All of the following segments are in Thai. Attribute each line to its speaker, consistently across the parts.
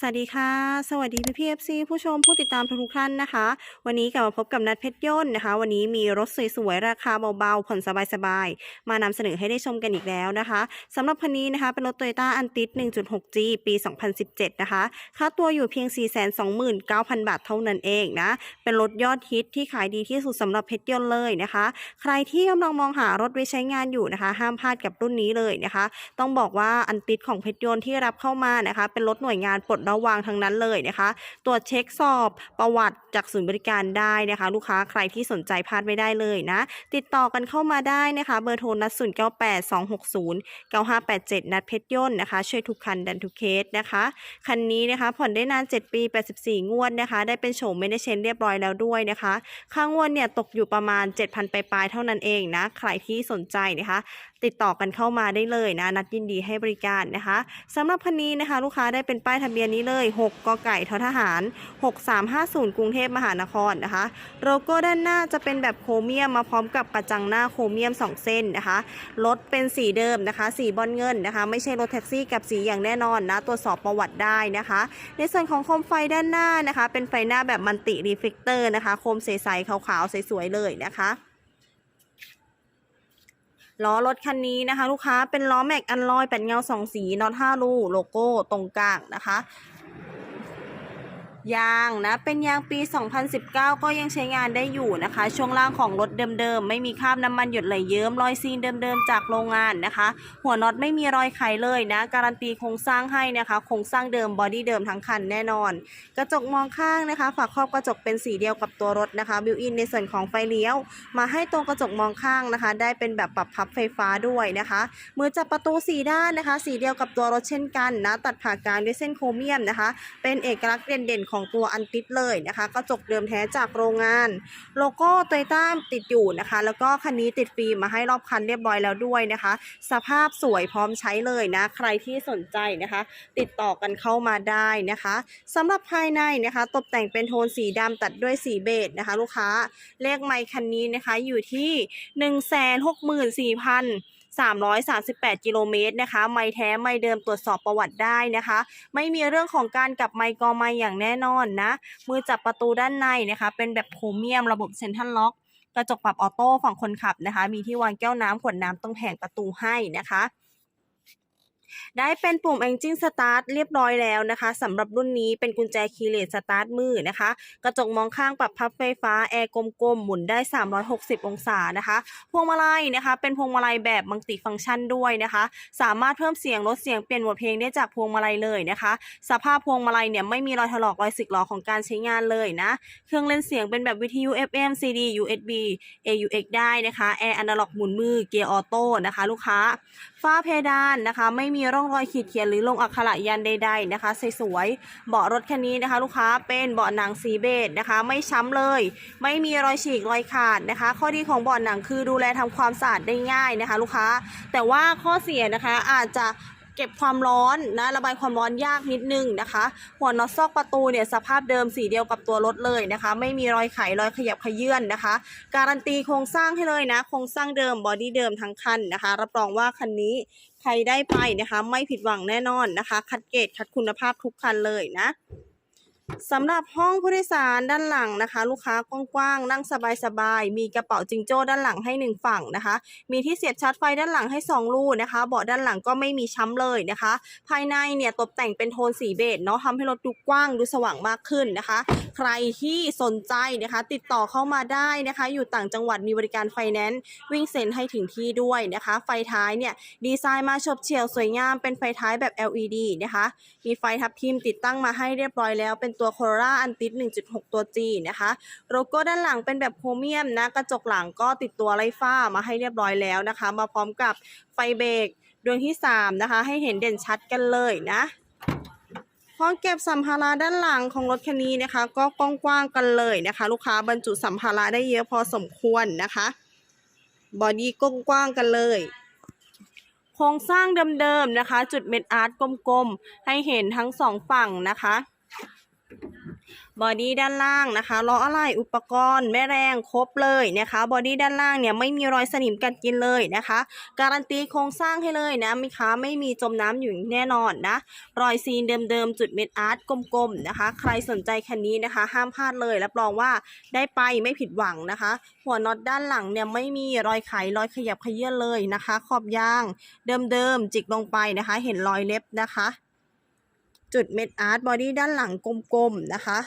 Speaker 1: สวัสดีค่ะ สวัสดีพี่พีเอฟซีผู้ชมผู้ติดตามทุกท่านนะคะ วันนี้กลับมาพบกับนัดเพชรย่นต์นะคะ วันนี้มีรถสวยๆ ราคาเบาๆ ผ่อนสบายๆ มานำเสนอให้ได้ชมกันอีกแล้วนะคะสำหรับคันนี้นะคะเป็นรถ Toyota a n t i s 1.6G ปี 2017 นะคะ ค่าตัวอยู่เพียง 429,000 บาทเท่านั้นเองนะ เป็นรถยอดฮิตที่ขายดีที่สุดสำหรับเพชรยนต์เลยนะคะ ใครที่กำลังมองหารถไว้ใช้งานอยู่นะคะ ห้ามพลาดกับรุ่นนี้เลยนะคะ ต้องบอกว่าอันติดของเพชรยนต์ที่รับเข้ามานะคะ เป็นรถหน่วยงานปลดระวางทั้งนั้นเลยนะคะ ตรวจเช็คสอบประวัติจากศูนย์บริการได้นะคะ ลูกค้าใครที่สนใจพลาดไม่ได้เลยนะ ติดต่อกันเข้ามาได้นะคะ เบอร์โทรนัด0 9 8 2 6 0 9 5 8 7นัดเพชรยนต์นะคะ ช่วยทุกคันดันทุกเคสนะคะ คันนี้นะคะ ผ่อนได้นาน7ปี84งวดนะคะ ได้เป็นโฉมไม่ได้เชนเรียบร้อยแล้วด้วยนะคะ ค่างวดเนี่ยตกอยู่ประมาณ7,000ปลายๆเท่านั้นเองนะ ใครที่สนใจนะคะ ติดต่อกันเข้ามาได้เลยนะ นัดยินดีให้บริการนะคะสำหรับคันนี้นะคะ ลูกค้าได้เป็นป้ายทะเบียนนี้เลย 6กไก่ททหาร 6350 กรุงเทพมหานครนะคะโลโก้ด้านหน้าจะเป็นแบบโครเมียมมาพร้อมกับกระจังหน้าโครเมียม 2 เส้นนะคะรถเป็นสีเดิมนะคะ สีบอลเงินนะคะ ไม่ใช่รถแท็กซี่กับสีอย่างแน่นอนนะตรวจสอบประวัติได้นะคะ ในส่วนของโคมไฟด้านหน้านะคะ เป็นไฟหน้าแบบมันติรีเฟกเตอร์นะคะ โคมใสๆขาวๆสวยๆเลยนะคะ ล้อรถคันนี้นะคะ ลูกค้าเป็นล้อแม็กอันลอยแปดเงาสองสีน็อตห้ารูโลโก้ตรงกลางนะคะ ยางนะ เป็นยางปี 2019 ก็ยังใช้งานได้อยู่นะคะ ช่วงล่างของรถเดิมๆ ไม่มีคราบน้ำมันหยดไหลเยิ้มรอยซีนเดิมๆ จากโรงงานนะคะ หัวน็อตไม่มีรอยไขเลยนะ การันตีโครงสร้างให้นะคะ โครงสร้างเดิมบอดี้เดิมทั้งคันแน่นอน กระจกมองข้างนะคะ ฝาครอบกระจกเป็นสีเดียวกับตัวรถนะคะบิวอินในส่วนของไฟเลี้ยว มาให้ตรงกระจกมองข้างนะคะ ได้เป็นแบบปรับพับไฟฟ้าด้วยนะคะ มือจับประตูสีด้านนะคะ สีเดียวกับตัวรถเช่นกันนะ ตัดผ่ากลางด้วยเส้นโครเมียมนะคะ เป็นเอกลักษณ์เด่นๆของของตัวอันติดเลยนะคะ กระจกเดิมแท้จากโรงงาน โลโก้โตโยต้าติดอยู่นะคะ แล้วก็คันนี้ติดฟิล์มมาให้รอบคันเรียบร้อยแล้วด้วยนะคะ สภาพสวยพร้อมใช้เลยนะ ใครที่สนใจนะคะ ติดต่อกันเข้ามาได้นะคะสำหรับภายในนะคะ ตกแต่งเป็นโทนสีดำตัดด้วยสีเบจนะคะ ลูกค้าเลขไมค์คันนี้นะคะอยู่ที่ 164,000 338 กิโลเมตรนะคะ ไม่แท้ไม่เดิมตรวจสอบประวัติได้นะคะ ไม่มีเรื่องของการกลับไมค์กอไมอย่างแน่นอนนะ มือจับประตูด้านในนะคะ เป็นแบบโครเมียมระบบเซ็นทรัลล็อก กระจกปรับออโต้ฝั่งคนขับนะคะ มีที่วางแก้วน้ำขวดน้ำตรงแผงประตูให้นะคะ ได้เป็นปุ่ม Engine Start เรียบร้อยแล้วนะคะสำหรับรุ่นนี้เป็นกุญแจคีย์เลสสตาร์ทมือนะคะ กระจกมองข้างปรับพับไฟฟ้า แอร์กลมๆ หมุนได้ 360 องศานะคะ พวงมาลัยนะคะ เป็นพวงมาลัยแบบมัลติฟังก์ชันด้วยนะคะ สามารถเพิ่มเสียงลดเสียงเปลี่ยนโหมดเพลงได้จากพวงมาลัยเลยนะคะ สภาพพวงมาลัยเนี่ยไม่มีรอยถลอกรอยสึกหรอของการใช้งานเลยนะ เครื่องเล่นเสียงเป็นแบบวิทยุ FM CD USB AUX ได้นะคะแอร์อนาล็อกหมุนมือเกียร์ออโต้นะคะ ลูกค้าฝ้าเพดานนะคะ ไม่มีร่องรอยขีดเขียนหรือลงอักขระยันใดๆนะคะสวยๆเบาะรถคันนี้นะคะ ลูกค้าเป็นเบาะหนังสีเบจนะคะ ไม่ช้ำเลย ไม่มีรอยฉีกรอยขาดนะคะ ข้อดีของเบาะหนังคือดูแลทำความสะอาดได้ง่ายนะคะ ลูกค้า แต่ว่าข้อเสียนะคะอาจจะ เก็บความร้อนนะระบายความร้อนยากนิดนึงนะคะ หัวน็อตซอกประตูเนี่ยสภาพเดิมสีเดียวกับตัวรถเลยนะคะ ไม่มีรอยไขรอยขยับขยื่นนะคะ การันตีโครงสร้างให้เลยนะโครงสร้างเดิมบอดี้เดิมทั้งคันนะคะ รับรองว่าคันนี้ใครได้ไปนะคะ ไม่ผิดหวังแน่นอนนะคะ คัดเกรดคัดคุณภาพทุกคันเลยนะ สำหรับห้องผู้โดยสารด้านหลังนะคะ ลูกค้ากว้างๆนั่งสบายๆมีกระเป๋าจิงโจ้ด้านหลังให้หนึ่งฝั่งนะคะ มีที่เสียบชาร์จไฟด้านหลังให้2รูนะคะเบาะด้านหลังก็ไม่มีช้ำเลยนะคะ ภายในเนี่ยตกแต่งเป็นโทนสีเบจเนาะทำให้รถดูกว้างดูสว่างมากขึ้นนะคะ ใครที่สนใจนะคะ ติดต่อเข้ามาได้นะคะ อยู่ต่างจังหวัดมีบริการไฟแนนซ์วิ่งเซ็นให้ถึงที่ด้วยนะคะ ไฟท้ายเนี่ยดีไซน์มาฉบเฉี่ยวสวยงามเป็นไฟท้ายแบบ LED นะคะ มีไฟทับทิมติดตั้งมาให้เรียบร้อยแล้วเป็นตัว Corolla Antis 1.6 ตัว G นะคะ โลโก้ด้านหลังเป็นแบบโครเมียมนะ กระจกหลังก็ติดตัวไล่ฟ้ามาให้เรียบร้อยแล้วนะคะ มาพร้อมกับไฟเบรกดวงที่ 3 นะคะ ให้เห็นเด่นชัดกันเลยนะห้องเก็บสัมภาระด้านหลังของรถคันนี้นะคะ ก็กว้างๆกันเลยนะคะ ลูกค้าบรรจุสัมภาระได้เยอะพอสมควรนะคะบอดี้กว้างๆกันเลยโครงสร้างเดิมๆนะคะ จุดเม็ดอาร์ตกลมๆ ให้เห็นทั้งสองฝั่งนะคะ บอดี้ด้านล่างนะคะล้ออะไรอุปกรณ์แม่แรงครบเลยนะคะบอดี้ด้านล่างเนี่ยไม่มีรอยสนิมกัดกินเลยนะคะ การันตีโครงสร้างให้เลยนะมีค้าไม่มีจมน้ำอยู่แน่นอนนะ รอยซีนเดิมๆ จุดเม็ดอาร์ตกลมๆนะคะ ใครสนใจคันนี้นะคะ ห้ามพลาดเลยรับรองว่าได้ไปไม่ผิดหวังนะคะ หัวน็อตด้านหลังเนี่ยไม่มีรอยไขรอยขยับขยื่นเลยนะคะ ขอบยางเดิมๆจิกลงไปนะคะ เห็นรอยเล็บนะคะ จุดเม็ดอาร์ตบอดี้ด้านหลังกลมๆนะคะ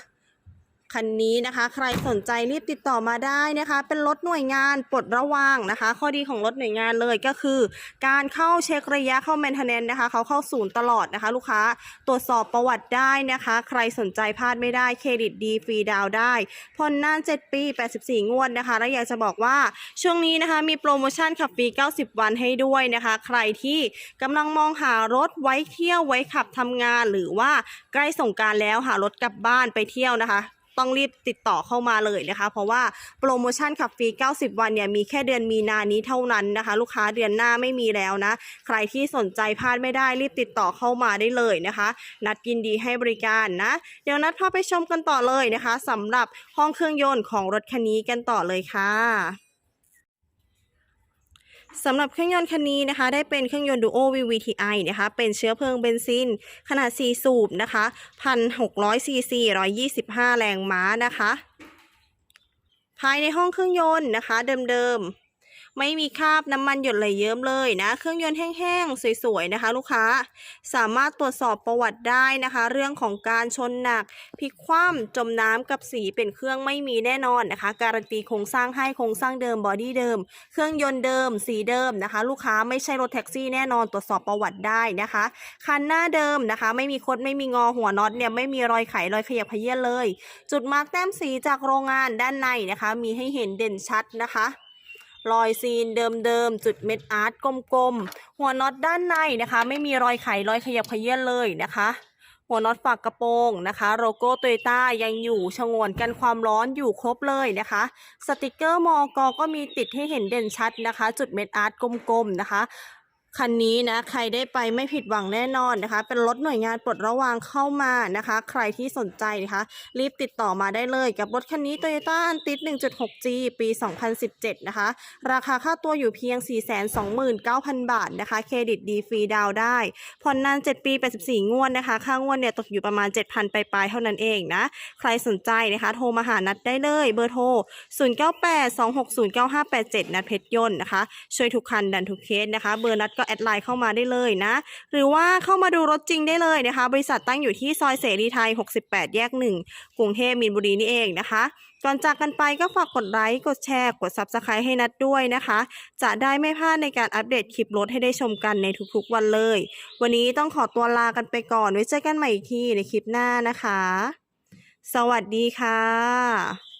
Speaker 1: คันนี้นะคะ ใครสนใจรีบติดต่อมาได้นะคะ เป็นรถหน่วยงานปลดระวางนะคะ ข้อดีของรถหน่วยงานเลยก็คือ การเข้าเช็คระยะเข้าแมนเทนนนนะคะ เขาเข้าศูนย์ตลอดนะคะ ลูกค้าตรวจสอบประวัติได้นะคะ ใครสนใจพลาดไม่ได้เครดิตดีฟรีดาวได้ผ่อนนาน 7 ปี 84 งวดนะคะ และอยากจะบอกว่าช่วงนี้นะคะ มีโปรโมชั่นขับฟรี 90 วันให้ด้วยนะคะ ใครที่กำลังมองหารถไว้เที่ยวไว้ขับทำงานหรือว่าใกล้สงการแล้วหารถกลับบ้านไปเที่ยวนะคะ ต้องรีบติดต่อเข้ามาเลยนะคะ เพราะว่าโปรโมชั่นขับฟรี 90 วันเนี่ยมีแค่เดือนมีนานี้เท่านั้นนะคะ ลูกค้าเดือนหน้าไม่มีแล้วนะ ใครที่สนใจพลาดไม่ได้รีบติดต่อเข้ามาได้เลยนะคะ นัดยินดีให้บริการนะ เดี๋ยวนัดพาไปชมกันต่อเลยนะคะสำหรับห้องเครื่องยนต์ของรถคันนี้กันต่อเลยค่ะ สำหรับเครื่องยนต์คันนี้นะคะ ได้เป็นเครื่องยนต์ Duo VVTi นะคะ เป็นเชื้อเพลิงเบนซิน ขนาด 4 สูบนะคะ1,600ซีซี125 แรงม้านะคะ ภายในห้องเครื่องยนต์นะคะ เดิมๆ ไม่มีคราบน้ำมันหยดไหลเยิ้มเลยนะ เครื่องยนต์แห้งๆ สวยๆนะคะ ลูกค้า สามารถตรวจสอบประวัติได้นะคะ เรื่องของการชนหนักพลิกคว่ำจมน้ำกับสีเป็นเครื่องไม่มีแน่นอนนะคะ การันตีโครงสร้างให้โครงสร้างเดิมบอดี้เดิม เครื่องยนต์เดิม สีเดิมนะคะ ลูกค้าไม่ใช่รถแท็กซี่แน่นอนตรวจสอบประวัติได้นะคะคันหน้าเดิมนะคะ ไม่มีคดไม่มีงอหัวน็อตเนี่ยไม่มีรอยไขรอยขยับเขยื้อเลย จุดมาร์กแต้มสีจากโรงงานด้านในนะคะ มีให้เห็นเด่นชัดนะคะ รอยซีนเดิมๆ จุดเม็ดอาร์ตกลมๆ หัวน็อตด้านในนะคะ ไม่มีรอยไขรอยขยับขยื้อนเลยนะคะ หัวน็อตฝากกระโปรงนะคะ โลโก้โตโยต้ายังอยู่ชงวนกันความร้อนอยู่ครบเลยนะคะ สติกเกอร์มอกก็มีติดให้เห็นเด่นชัดนะคะ จุดเม็ดอาร์ตกลมๆนะคะ คันนี้นะใครได้ไปไม่ผิดหวังแน่นอนนะคะ เป็นรถหน่วยงานปลดระวางเข้ามานะคะ ใครที่สนใจนะคะ รีบติดต่อมาได้เลยกับรถคันนี้ Toyota a n t i 1.6G ปี 2017 นะคะ ราคาค่าตัวอยู่เพียง 429,000 บาทนะคะ เครดิตดีฟรีดาวน์ได้ ผ่อนนาน 7 ปี 84 งวดนะคะ ค่างวดเนี่ยตกอยู่ประมาณ 7,000ปลายๆเท่านั้นเองนะ ใครสนใจนะคะ โทรมาหานัดได้เลยเบอร์โทร 0982609587 นัดเพชรยนต์นะคะ ช่วยทุกคันดันทุกเคสนะคะ เบอร์นัดก็แอดไลน์เข้ามาได้เลยนะ หรือว่าเข้ามาดูรถจริงได้เลยนะคะ บริษัทตั้งอยู่ที่ซอยเสรีไทย 68 แยก 1 กรุงเทพมีนบุรีนี่เองนะคะก่อนจากกันไปก็ฝากกดไลค์ กดแชร์ กด Subscribe ให้นัดด้วยนะคะ จะได้ไม่พลาดในการอัปเดตคลิปรถให้ได้ชมกันในทุกๆวันเลย วันนี้ต้องขอตัวลากันไปก่อน ไว้เจอกันใหม่อีกทีในคลิปหน้านะคะ สวัสดีค่ะ